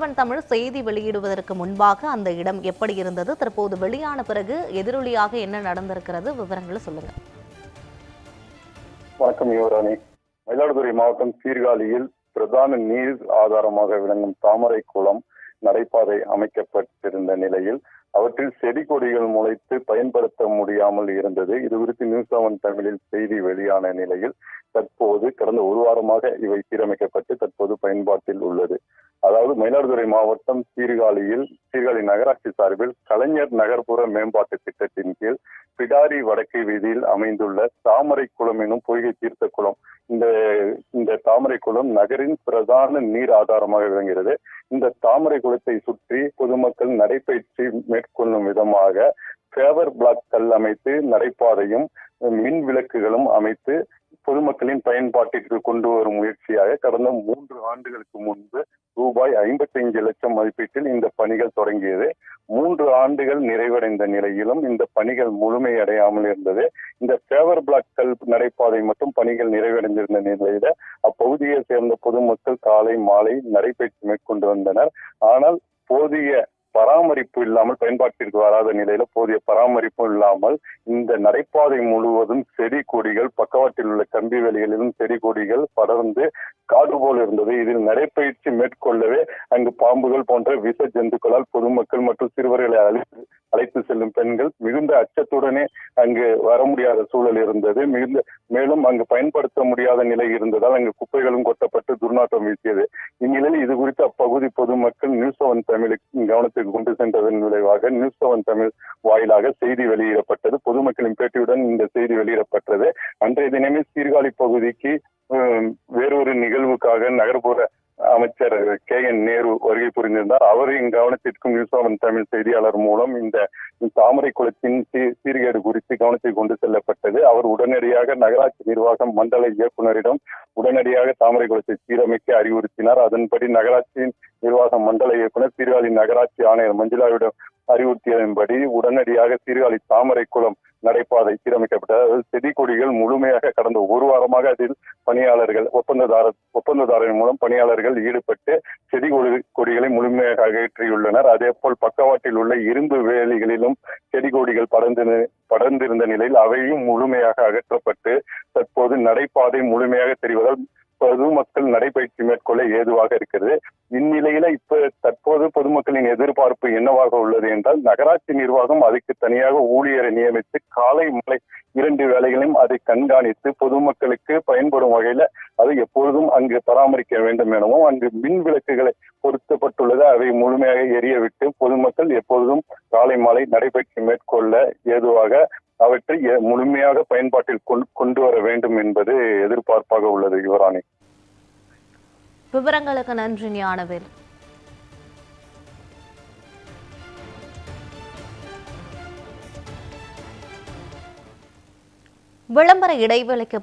News Tamil செய்தி வெளியிடுவதற்கு முன்பாக அந்த இடம் எப்படி இருந்தது? தற்போது வெளியான பிறகு எதிரொலியாக என்ன நடந்திருக்கிறது? விவரங்களை சொல்லுங்க. வணக்கம் யுவராணி. மயிலாடுதுறை மாவட்டம் சீர்காழியில் பிரதான நீர் ஆதாரமாக விளங்கும் தாமரை குளம் நடைபாதை அமைக்கப்பட்டிருந்த நிலையில் அவற்றில் செடி கொடிகள் முளைத்து பயன்படுத்த முடியாமல் இருந்தது. இது குறித்து நியூஸ் செவன் தமிழில் செய்தி வெளியான நிலையில் தற்போது கடந்த ஒரு வாரமாக இவை சீரமைக்கப்பட்டு தற்போது பயன்பாட்டில் உள்ளது. அதாவது மயிலாடுதுறை மாவட்டம் சீர்காழியில் சீர்காழி நகராட்சி சார்பில் கலைஞர் நகர்ப்புற மேம்பாட்டு திட்டத்தின் கீழ் பிடாரி வடக்கு வீதியில் அமைந்துள்ள தாமரை குளம் எனும் பொய்கை தீர்த்த குளம். இந்த இந்த தாமரை குளம் நகரின் பிரதான நீர் ஆதாரமாக விளங்குகிறது. இந்த தாமரை குளத்தை சுற்றி பொதுமக்கள் நடைபயிற்சி மேற்கொள்ளும் விதமாக ஃபேவர் பிளாக் கல் அமைத்து நடைபாதையும் மின் விளக்குகளும் அமைத்து பொதுமக்களின் பயன்பாட்டிற்கு கொண்டு வரும் முயற்சியாக கடந்த மூன்று ஆண்டுகளுக்கு முன்பு ரூபாய் ஐம்பத்தி லட்சம் மதிப்பீட்டில் இந்த பணிகள் தொடங்கியது. மூன்று ஆண்டுகள் நிறைவடைந்த நிலையிலும் இந்த பணிகள் முழுமையடையாமல் இருந்தது. இந்த ஃபேவர் பிளாக் கல் நடைபாதை மட்டும் பணிகள் நிறைவடைந்திருந்த நிலையில அப்பகுதியை சேர்ந்த பொதுமக்கள் காலை மாலை நடைபயிற்சி மேற்கொண்டு வந்தனர். ஆனால் போதிய பராமரிப்பு இல்லாமல் பயன்பாட்டிற்கு வராத நிலையில போதிய பராமரிப்பு இல்லாமல் இந்த நடைபாதை முழுவதும் செடி கொடிகள் பக்கவாட்டில் உள்ள கம்பி வேலிகளிலும் செடி கொடிகள் படர்ந்து காடு போல் இருந்தது. இதில் நடைபயிற்சி மேற்கொள்ளவே அங்கு பாம்புகள் போன்ற விஷ ஜந்துக்களால் பொதுமக்கள் மற்றும் சிறுவர்களை அழைத்து அழைத்து செல்லும் பெண்கள் மிகுந்த அச்சத்துடனே அங்கு வர முடியாத சூழல் இருந்தது. மிகுந்த மேலும் அங்கு பயன்படுத்த முடியாத நிலை இருந்ததால் அங்கு குப்பைகளும் கொட்டப்பட்டு துர்நாற்றம் வீசியது இந்நிலையில் இது குறித்து அப்பகுதி பொதுமக்கள் நியூஸ் செவன் தமிழுக்கு கவனத்துக்கு கொண்டு சென்றதன் விளைவாக நியூஸ் செவன் தமிழ் வாயிலாக செய்தி வெளியிடப்பட்டது. பொதுமக்களின் பேட்டியுடன் இந்த செய்தி வெளியிடப்பட்டது. அன்றைய தினமே சீர்காழி பகுதிக்கு வேறொரு நிகழ்வுக்காக நகர்ப்புற அமைச்சர் கே என் நேரு வருகை புரிந்திருந்தார் கவனத்திற்கும் நியூஸ் தமிழ் செய்தியாளர் மூலம் இந்த தாமரை குளத்தின் சீர்கேடு குறித்து கவனத்தில் கொண்டு செல்லப்பட்டது. அவர் உடனடியாக நகராட்சி நிர்வாகம் மண்டல இயக்குனரிடம் உடனடியாக தாமரை குளத்தை சீரமைக்க அறிவுறுத்தினார். அதன்படி நகராட்சியின் நிர்வாகம் மண்டல இயக்குனர் சீர்காழி நகராட்சி ஆணையர் மஞ்சுளாவிடம் அறிவுறுத்தியதன்படி உடனடியாக சீர்காழி தாமரை குளம் நடைபாதை சீரமைக்கப்பட்டது. செடி கொடிகள் முழுமையாக கடந்த ஒரு வாரமாக அதில் பணியாளர்கள் ஒப்பந்ததாரர் ஒப்பந்ததாரரின் மூலம் பணியாளர்கள் ஈடுபட்டு செடி கொடிகளை முழுமையாக அகற்றியுள்ளனர். அதே போல் பக்கவாட்டில் உள்ள இரும்பு வேலிகளிலும் செடி கொடிகள் படர்ந்து படர்ந்திருந்த நிலையில் அவையும் முழுமையாக அகற்றப்பட்டு தற்போது நடைபாதை முழுமையாக தெரிவதால் பொதுமக்கள் நடைபயிற்சி மேற்கொள்ள ஏதுவாக இருக்கிறது. இந்நிலையில இப்ப தற்போது பொதுமக்களின் எதிர்பார்ப்பு என்னவாக உள்ளது என்றால் நகராட்சி நிர்வாகம் அதுக்கு தனியாக ஊழியரை நியமித்து காலை மாலை இரண்டு வேலைகளையும் அதை கண்காணித்து பொதுமக்களுக்கு பயன்படும் வகையில அதை எப்பொழுதும் அங்கு பராமரிக்க வேண்டும் எனவும் அங்கு மின் விளக்குகளை பொருத்தப்பட்டுள்ளது. அவை முழுமையாக எரியவிட்டு பொதுமக்கள் எப்பொழுதும் காலை மாலை நடைபயிற்சி மேற்கொள்ள ஏதுவாக அவற்றை முழுமையாக பயன்பாட்டில் கொண்டு வர வேண்டும் என்பது எதிர்பார்ப்பாக உள்ளது யுவராணி. விவரங்களுக்கு நன்றி ஞானவேல். விளம்பர இடைவேளைக்கு